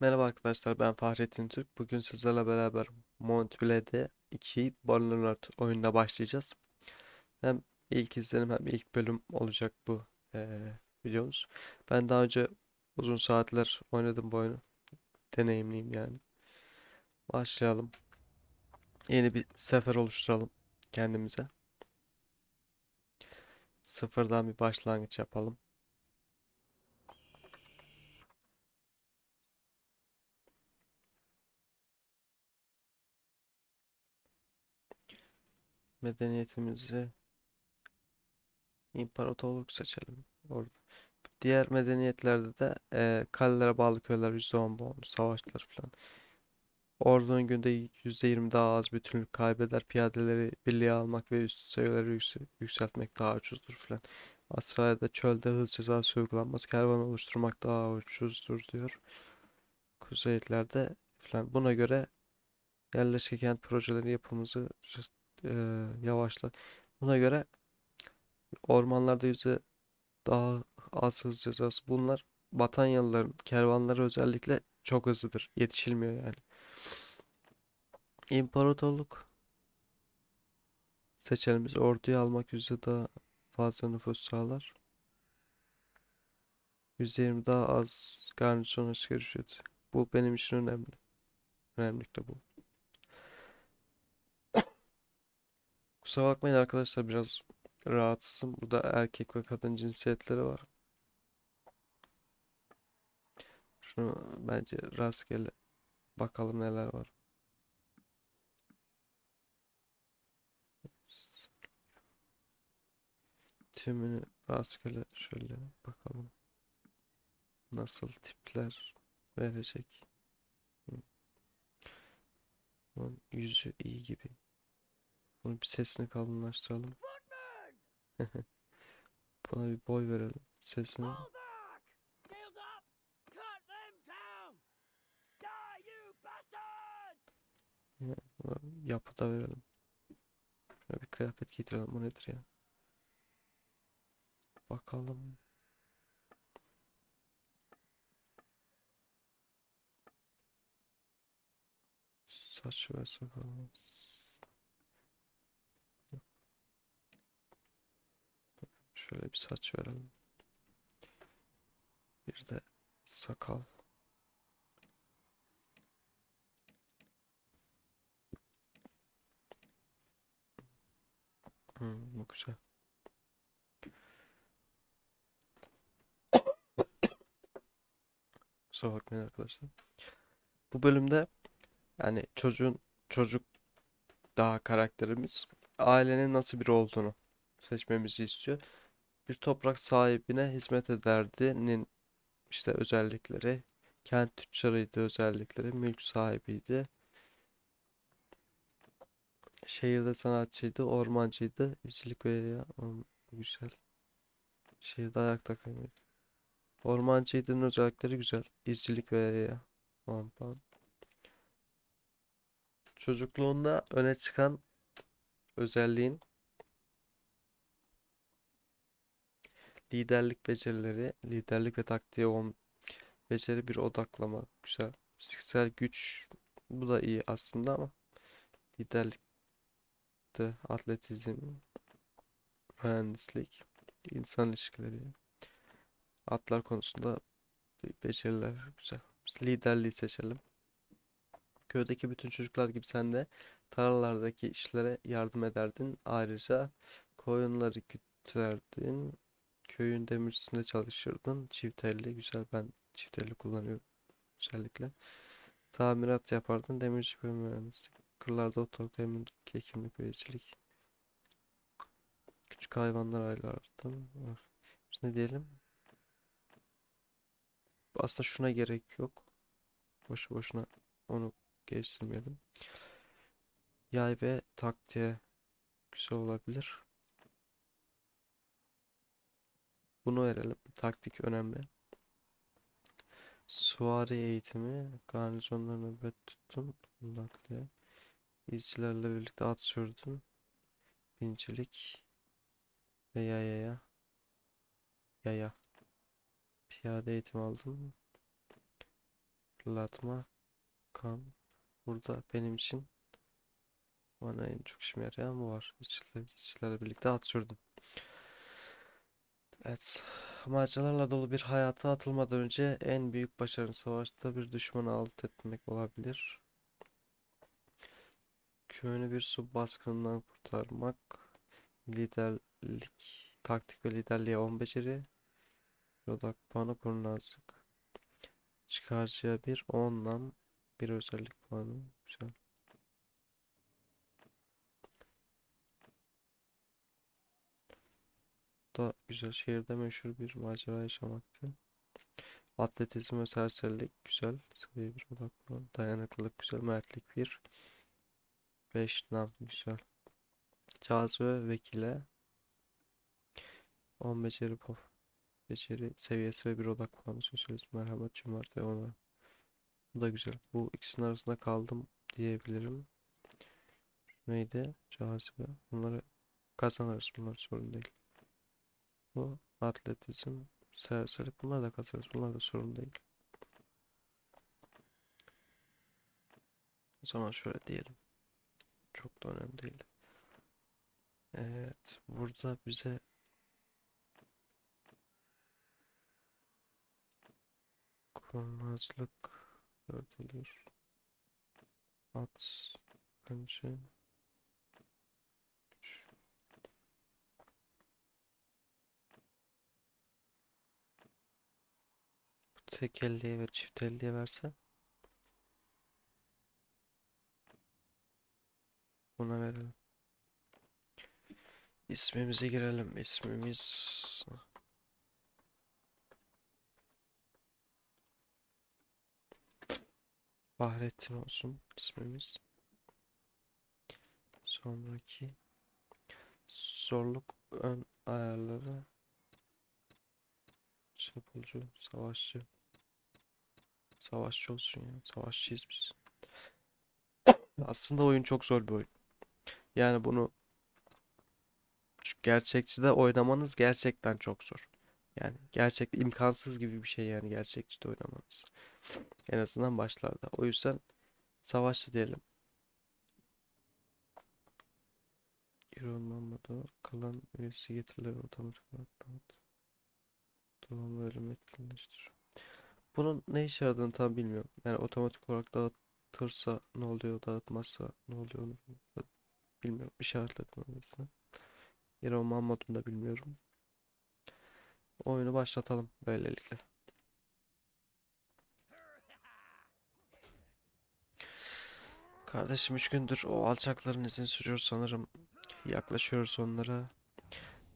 Merhaba arkadaşlar ben Fahrettin Türk. Bugün sizlerle beraber Montpellier'de 2 Bannerlord oyununa başlayacağız. Hem ilk izlenim hem ilk bölüm olacak bu eee, videomuz. Ben daha önce uzun saatler oynadım bu oyunu. Deneyimliyim yani. Başlayalım. Yeni bir sefer oluşturalım kendimize. Sıfırdan bir başlangıç yapalım. Medeniyetimizi imparatorluk seçelim. Orada. Diğer medeniyetlerde de eee kalelere bağlı köyler %10 bonus, savaşlar falan. Ordunun günde %20 daha az bütünlük kaybeder. Piyadeleri birliğe almak ve üst seviyeleri yüksel- yükseltmek daha ucuzdur falan. Avustralya'da çölde hız cezası uygulanmaz. Kervan oluşturmak daha ucuzdur diyor. Kuzeylerde falan. Buna göre yerleşke kent projeleri yapımızı eee yavaşlar. Buna göre ormanlarda yüzde daha az hız cezası. Bunlar Batanyalıların kervanları özellikle çok hızlıdır. Yetişilmiyor yani. İmparatorluk seçelim orduyu almak yüzde daha fazla nüfus sağlar. %20 daha az garnizon asker ücreti. Bu benim için önemli. Önemlilikle bu. Kusura bakmayın arkadaşlar biraz rahatsızım. Burada erkek ve kadın cinsiyetleri var. Şunu bence rastgele bakalım neler var. Tümünü rastgele şöyle bakalım. Nasıl tipler verecek. Yüzü iyi gibi. Bunun bir sesini kalınlaştıralım. Buna bir boy verelim. Sesini Fall back! Shields up! Cut them down! Die, you bastards! buna yapı da verelim. Şöyle bir kıyafet giydirelim. Bu nedir ya? Bakalım. Saç ve sakal. Şöyle bir saç verelim. Bir de sakal. Hmm, bu güzel. Kusura bakmayın arkadaşlar. Bu bölümde yani çocuğun çocuk daha karakterimiz ailenin nasıl biri olduğunu seçmemizi istiyor. Bir toprak sahibine hizmet ederdi'nin işte özellikleri, kent tüccarıydı özellikleri, mülk sahibiydi, şehirde sanatçıydı, ormancıydı, izcilik ve ya hmm, güzel. Şehirde ayakta kalmaydı. Ormancıydın özellikleri güzel. İzcilik ve ya. Tamam, tamam. Çocukluğunda öne çıkan özelliğin liderlik becerileri, liderlik ve taktiğe olan beceri bir odaklama. Güzel. Fiziksel güç bu da iyi aslında ama liderlikte atletizm, mühendislik, insan ilişkileri, atlar konusunda be- beceriler güzel. Biz liderliği seçelim. Köydeki bütün çocuklar gibi sen de tarlalardaki işlere yardım ederdin. Ayrıca koyunları güterdin. Köyün demircisinde çalışırdın. Çift elli güzel ben çift elli kullanıyorum özellikle. Tamirat yapardın. Demirci ve mühendislik. Kırlarda otorik demir hekimlik ve izcilik. Küçük hayvanlar aylardın. Biz ne diyelim? Aslında şuna gerek yok. Boşu boşuna onu geliştirmeyelim. Yay ve taktiğe güzel olabilir. Bunu verelim. Taktik önemli. Süvari eğitimi, garnizonda nöbet tuttum. Nakliye. İzcilerle birlikte at sürdüm. Bincilik ve yayaya. Yaya. Piyade eğitim aldım. Fırlatma. Kan. Burada benim için bana en çok işime yarayan bu var. İşçilerle birlikte at sürdüm. Evet. Maceralarla dolu bir hayata atılmadan önce en büyük başarın savaşta bir düşmanı alt etmek olabilir. Köyünü bir su baskınından kurtarmak. Liderlik, taktik ve liderliğe 10 beceri. Odak puanı kurnazlık. Çıkarcıya bir 10'dan bir özellik puanı. Güzel. Da güzel şehirde meşhur bir macera yaşamaktı. Atletizm ve serserilik güzel. Seviye bir odak puanı. Dayanıklılık güzel. Mertlik bir. 5 nam güzel. Cazibe vekile 10 beceri pof. Beceri seviyesi ve bir odak puanı. Sosyalizm, merhamet, cömert ve onur. Bu da güzel. Bu ikisinin arasında kaldım diyebilirim. Neydi? Cazibe. Bunları kazanırız. Bunlar sorun değil. Bu atletizm, serserilik bunlar da kazanırız. Bunlar da sorun değil. O zaman şöyle diyelim. Çok da önemli değil. Evet, burada bize kurnazlık ödülür. At önce tek elliye ve çift elliye verse buna verelim. İsmimize girelim. İsmimiz Fahrettin olsun ismimiz. Sonraki zorluk ön ayarları çapulcu, savaşçı. Savaşçı olsun ya. Savaşçıyız biz. Aslında oyun çok zor bir oyun. Yani bunu gerçekçide oynamanız gerçekten çok zor. Yani gerçekten imkansız gibi bir şey yani gerçekçide oynamanız. En azından başlarda. O yüzden savaşçı diyelim. Euro olmadı. Kalan üyesi getirilir otomatik olarak dağıt. Tamam bölüm etkinleştir. Bunun ne işe yaradığını tam bilmiyorum. Yani otomatik olarak dağıtırsa ne oluyor, dağıtmazsa ne oluyor onu bilmiyorum. İşaretledim öylesine. Euro modunu da bilmiyorum. Oyunu başlatalım böylelikle. Kardeşim üç gündür o alçakların izini sürüyor sanırım. Yaklaşıyoruz onlara.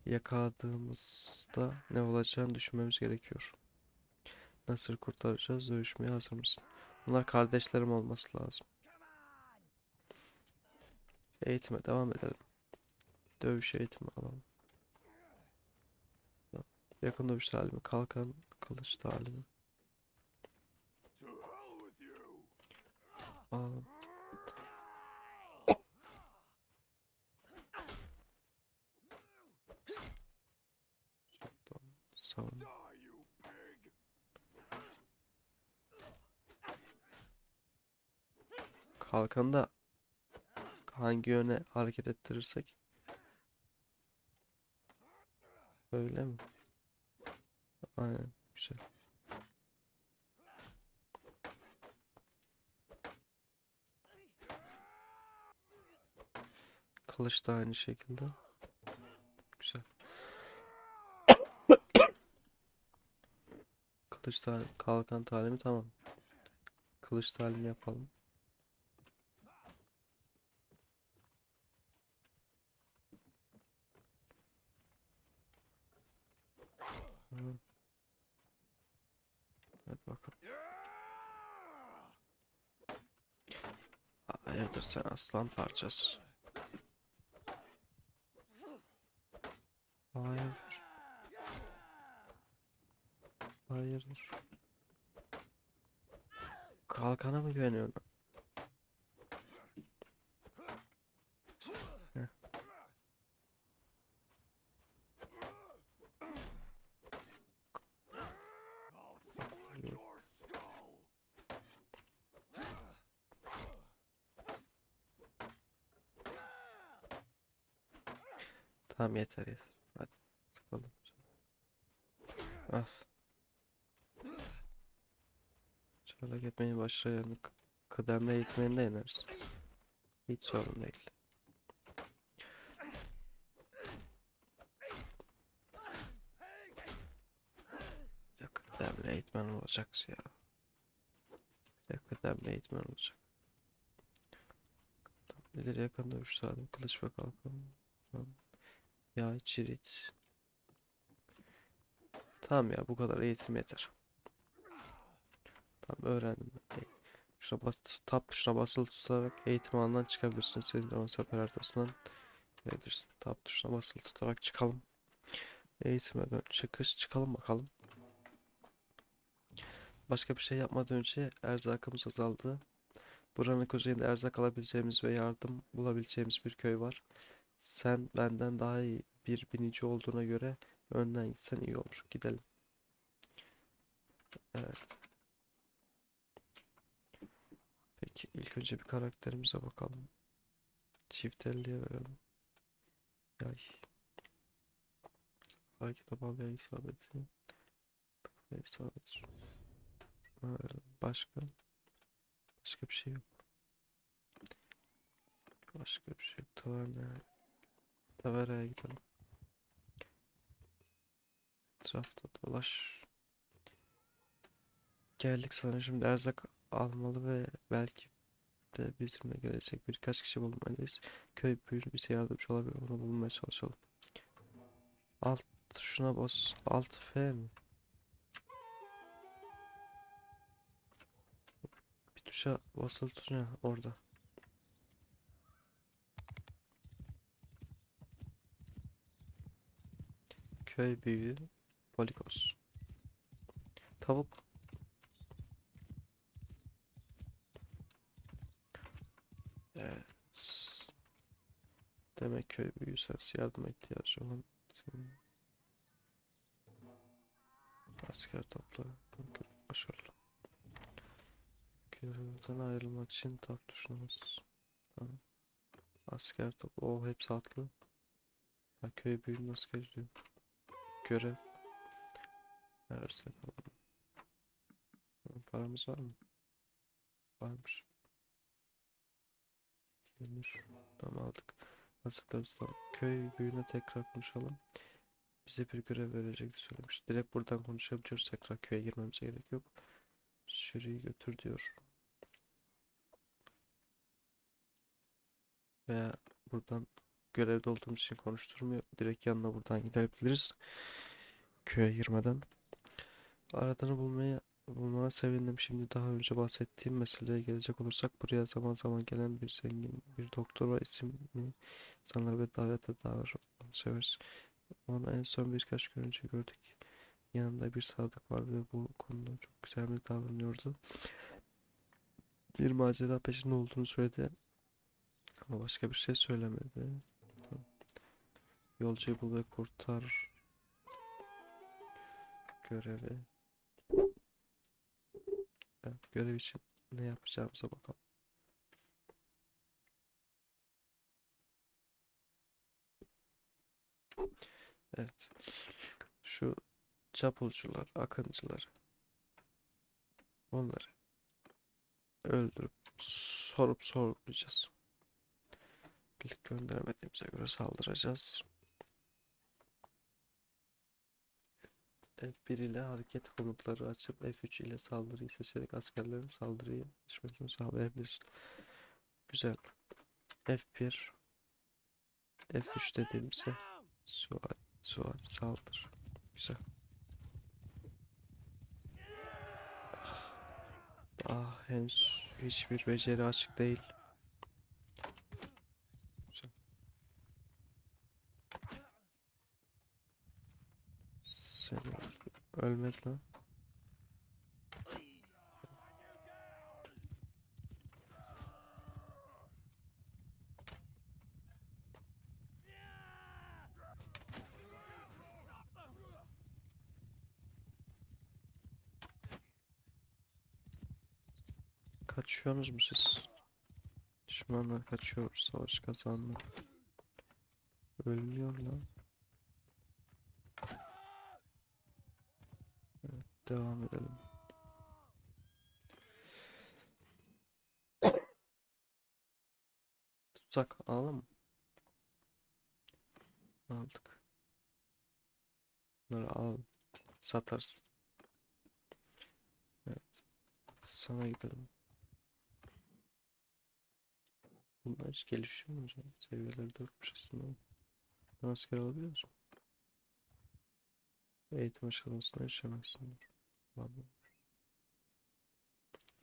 Yakaladığımızda ne olacağını düşünmemiz gerekiyor. Nasıl kurtaracağız? Dövüşmeye hazır mısın? Bunlar kardeşlerim olması lazım. Eğitime devam edelim. Dövüş eğitimi alalım. Yakın dövüş talimi, kalkan kılıç talimi. Alalım. Savun. Kalkanı da hangi yöne hareket ettirirsek öyle mi? Aynen güzel. Kılıç da aynı şekilde. Güzel. Kılıç talim, kalkan talimi tamam. Kılıç talimi yapalım. Hı. Hadi bakalım. Hayırdır sen aslan parçası. Hayır. Hayırdır. Kalkana mı güveniyorsun? Heh. Yok. Tamam yeter yeter. Hadi sıkalım. Al. Şöyle gitmeye başlayalım. K- Kıdemli eğitmenine ineriz. Hiç sorun değil. Bir de kıdemli eğitmen olacaksın ya. Bir de kıdemli eğitmen olacak. İleri yakın dövüş tabi. Kılıç kalkan. Tamam. Ya çirit. Tamam ya bu kadar eğitim yeter. Tamam öğrendim. Şuna bas, tab tuşuna basılı tutarak eğitim alanından çıkabilirsin. Senin sefer haritasından girebilirsin. Tab tuşuna basılı tutarak çıkalım. Eğitime dön. Çıkış çıkalım bakalım. Başka bir şey yapmadan önce erzakımız azaldı. Buranın kuzeyinde erzak alabileceğimiz ve yardım bulabileceğimiz bir köy var. Sen benden daha iyi bir binici olduğuna göre önden gitsen iyi olur. Gidelim. Evet. Peki ilk önce bir karakterimize bakalım. Çift elliye verelim. Yay. Hareket bağlı yay isabeti. Şuna verelim. Başka. Başka bir şey yok. Başka bir şey yok. Taverna. Taveraya gidelim. Etrafta dolaş. Geldik sanırım şimdi erzak almalı ve belki de bizimle gelecek birkaç kişi bulmalıyız. Köy büyüğü bize yardımcı olabilir. Onu bulmaya çalışalım. Alt tuşuna bas. Alt F mi? Bir tuşa basılı tutun orada. Köy büyüğü Polikos. Tavuk. Evet. Demek köy büyüğü sensin. Yardıma ihtiyacı olan. Asker topla. Başarılı. Görevden ayrılmak için tab tuşuna bas. Tamam. Asker top. O hepsi atlı. Ha, köy büyüğünün askeri diyor. Görev. Verirse alalım. Paramız var mı? Varmış. Demir. Tamam aldık. Hazırlarız Köy büyüğüne tekrar konuşalım. Bize bir görev verecek söylemiş. Direkt buradan konuşabiliyoruz. Tekrar köye girmemize gerek yok. Sürüyü götür diyor. Veya buradan görevde olduğumuz için konuşturmuyor. Direkt yanına buradan gidebiliriz. Köye girmeden. Aradığını bulmaya bulmana sevindim. Şimdi daha önce bahsettiğim meseleye gelecek olursak buraya zaman zaman gelen bir zengin bir doktor var. İsmi insanları ve davete davet severiz. Onu en son birkaç gün önce gördük. Yanında bir sadık vardı ve bu konuda çok güzel bir davranıyordu. Bir macera peşinde olduğunu söyledi. Ama başka bir şey söylemedi. Yolcuyu bul ve kurtar görevi. Evet, görev için ne yapacağımıza bakalım. Evet. Şu çapulcular, akıncılar. Onları öldürüp sorup sorgulayacağız. Birlik göndermediğimize göre saldıracağız. F1 ile hareket komutları açıp F3 ile saldırıyı seçerek askerlerin saldırıyı geçmesini sağlayabilirsin. Güzel. F1 F3 dediğimizde sual, sual, saldır. Güzel. Ah henüz hiçbir beceri açık değil. Güzel. Sen öl- ölmek lan. Kaçıyorsunuz mu siz? Düşmanlar kaçıyor. Savaş kazandı. Ölmüyor lan. Evet, devam edelim. Tutsak alalım? Aldık. Bunları alalım. Satarız. Evet. Sana gidelim. Bunlar hiç gelişiyor mu hocam? Seviyeleri 4'müş aslında. Asker alabiliyor musun? Eğitim aşamasına Vallahi.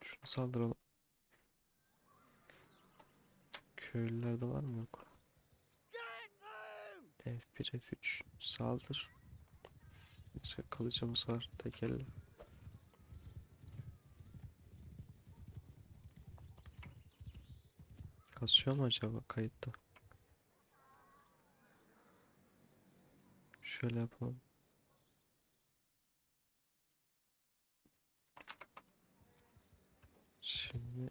Şuna saldıralım. Köylülerde var mı yok? Get them! F1 F3 saldır. İşte kılıcımız var tekerle. Kasıyor mu acaba kayıtta? Şöyle yapalım. Şimdi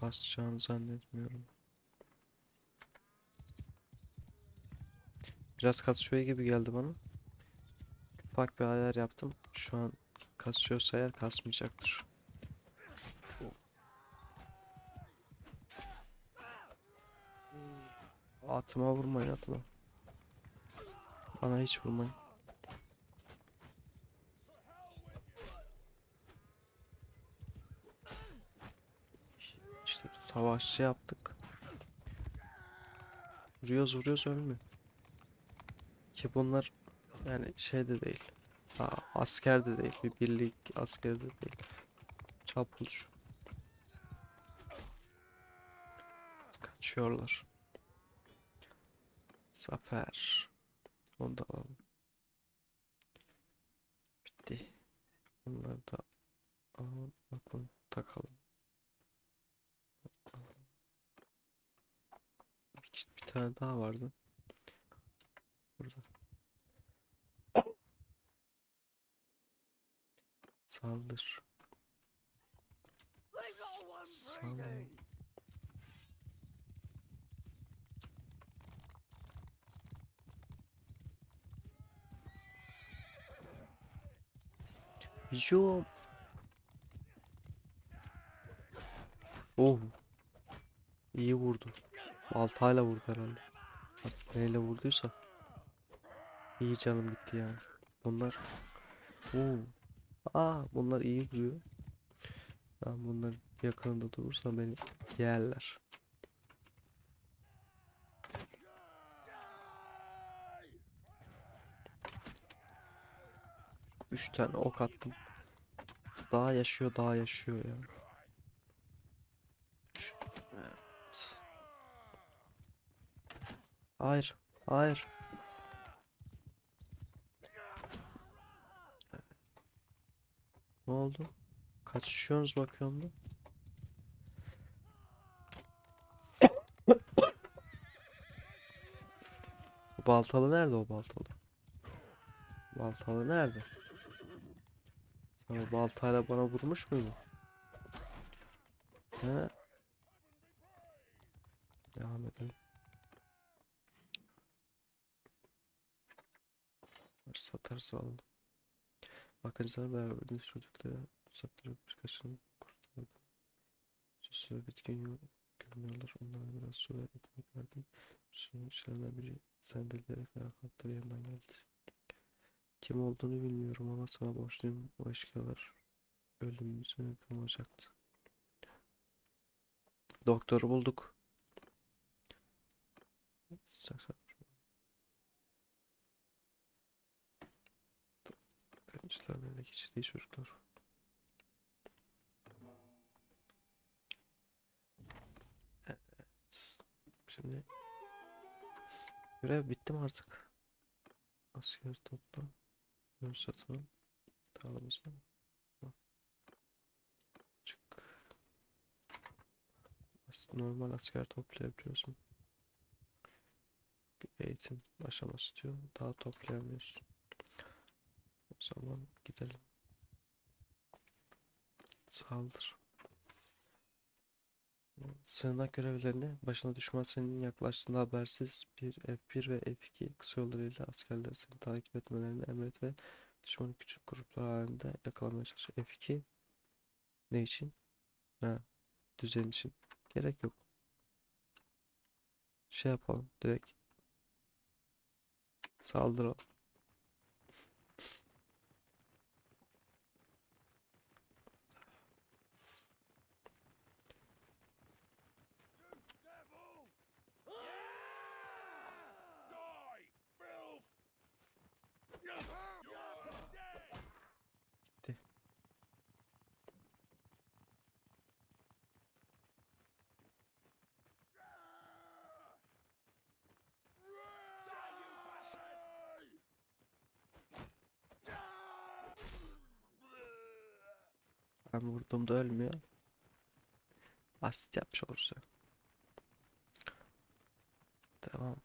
kasacağını zannetmiyorum. Biraz kasıyor gibi geldi bana. Ufak bir ayar yaptım. Şu an kasıyorsa eğer kasmayacaktır. Atıma vurmayın atıma. Bana hiç vurmayın. İşte savaşçı yaptık. Vuruyoruz vuruyoruz ölmüyor. Ki bunlar yani şey de değil. Ha, asker de değil. Bir birlik asker de değil. Çapulcu. Kaçıyorlar. Zafer. Onu da alalım. Bitti. Bunları da alalım. Bak bunu takalım. Bir, bir tane daha vardı. Burada. Saldır. Saldır. Hücum. Oh. İyi vurdu. Baltayla vurdu herhalde. Artık neyle vurduysa. İyi canım gitti yani. Bunlar. Oo. Aa bunlar iyi vuruyor. Ben bunlar yakınında durursam beni yerler. Üç tane ok attım. Daha yaşıyor, daha yaşıyor ya. Şu- Hayır, hayır. Ne oldu? Kaçışıyorsunuz bakıyorum da. Baltalı nerede o baltalı? Baltalı nerede? Sen o baltayla bana vurmuş muydun? He? Devam edelim. Satarız alalım. Bakıcılar beraber sürdükleri tuzakları birkaçını kurtardı. Süs ve bitkin yol görünüyorlar. Onlara biraz ve ekmek verdim. Suyun içlerinden biri sendeleyerek ayağa kalktı ve yanından geldi. Kim olduğunu bilmiyorum ama sana borçluyum. O eşkıyalar ölümümüze neden olacaktı. Doktoru bulduk. Sak Öğrenciler böyle geçirdiği çocuklar. Evet. Şimdi görev bitti mi artık? Asker topla. Ürün satalım. Dağılımıza. Çık. Aslında normal asker toplayabiliyorsun. Bir eğitim aşaması diyor. Daha toplayamıyorsun. Zaman gidelim. Saldır. Sığınak görevlerini başına düşman senin yaklaştığında habersiz bir F1 ve F2 kısa yollarıyla askerler seni takip etmelerini emret ve düşmanı küçük gruplar halinde yakalamaya çalış. F2 ne için? Ha, düzen için. Gerek yok. Şey yapalım direkt. Saldıralım. Ben vurduğumda ölmüyor. Asit yapmış olursa. Tamam.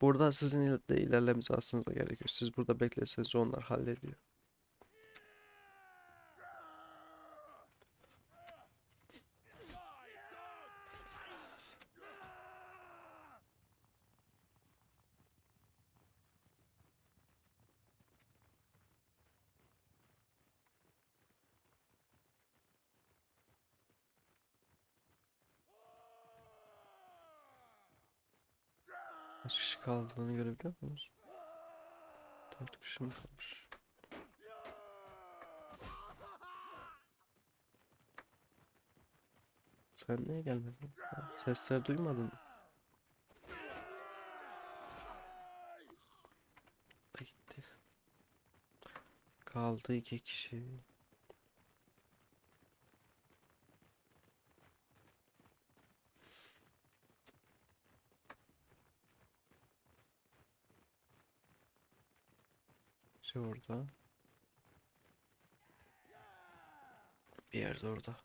Burada sizin de ilerlemeniz aslında gerekiyor. Siz burada bekleseniz onlar hallediyor. Kaç kişi kaldığını görebiliyor musunuz? Dört kişi mi kalmış? Sen niye gelmedin? Ha, Sesleri duymadın mı? Gitti. Kaldı iki kişi. Şey orada. Bir yerde orada.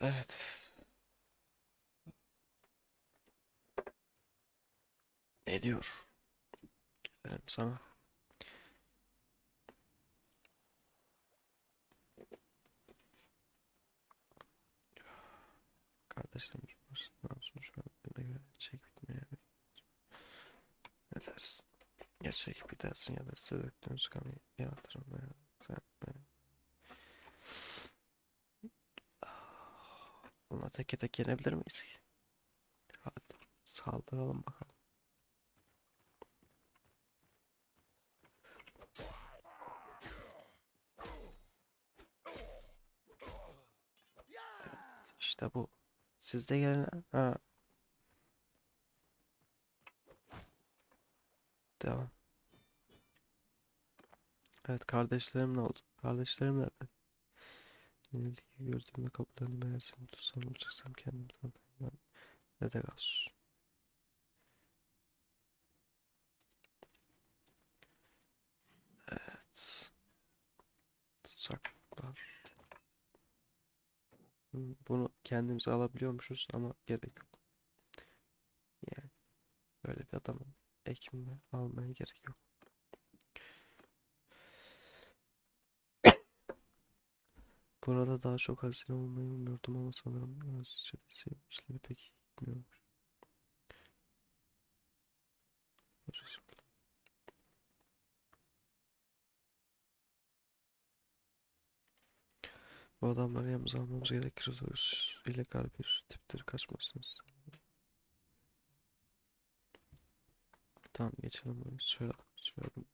Evet. Ne diyor? Gelelim sana. Kardeşlerimiz var. Ne yapsın şu an? Buna göre çek bitmeye. Ne dersin? Ya gidersin ya da size döktüğünüz kanı yaratırım veya sen veya... Buna teke tek yenebilir miyiz ki? Hadi saldıralım bakalım. Evet, İşte bu. Siz de gelin. Ha. Devam. Evet kardeşlerim ne oldu? Kardeşlerim nerede? Yenilgiyi gördüğümde kapılarını meğersem tutsam olacaksam kendim tanıtayım. Ne de kalsın. Evet. Tuzaklar. Hmm, Bunu kendimize alabiliyormuşuz ama gerek yok. Yani böyle bir adamın ekmeğini almaya gerek yok. Burada daha çok hazine olmayı umuyordum ama sanırım biraz çetesi işleri pek gitmiyormuş. Bu adamları yanımıza almamız gerekir. Öz illegal bir tiptir kaçmasınız. Tamam geçelim bunu. Söyle, söylüyorum.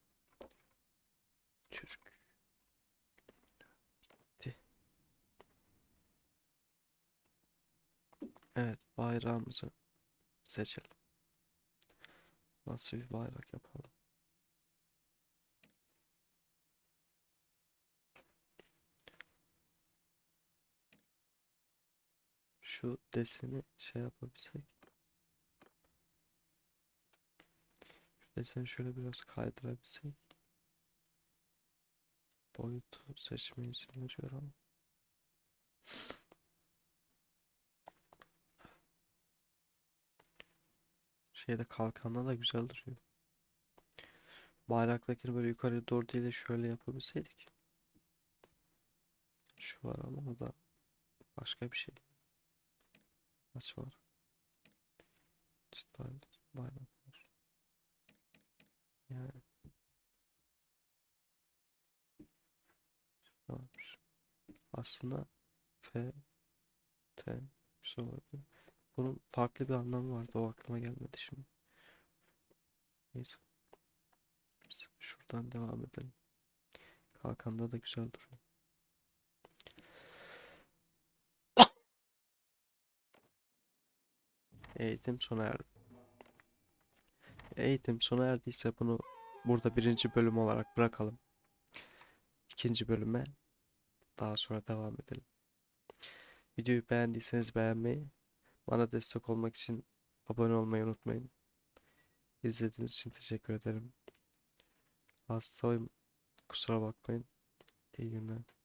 Türk. Evet bayrağımızı seçelim. Nasıl bir bayrak yapalım? Şu deseni şey yapabilsek. Şu deseni şöyle biraz kaydırabilsek. Boyutu seçmeye izin. Şeyde kalkanda da güzel duruyor. Bayraktakini böyle yukarıya doğru değil de şöyle yapabilseydik. Şu var ama o da başka bir şey. Kaç var? Çıtlar, bayrak var. Yani. Aslında F T güzel olabilir. Bunun farklı bir anlamı vardı. O aklıma gelmedi şimdi. Neyse. Şuradan devam edelim. Kalkanda da güzel duruyor. Eğitim sona erdi. Eğitim sona erdiyse bunu burada birinci bölüm olarak bırakalım. İkinci bölüme daha sonra devam edelim. Videoyu beğendiyseniz beğenmeyi, bana destek olmak için abone olmayı unutmayın. İzlediğiniz için teşekkür ederim. Hastayım. Kusura bakmayın. İyi günler.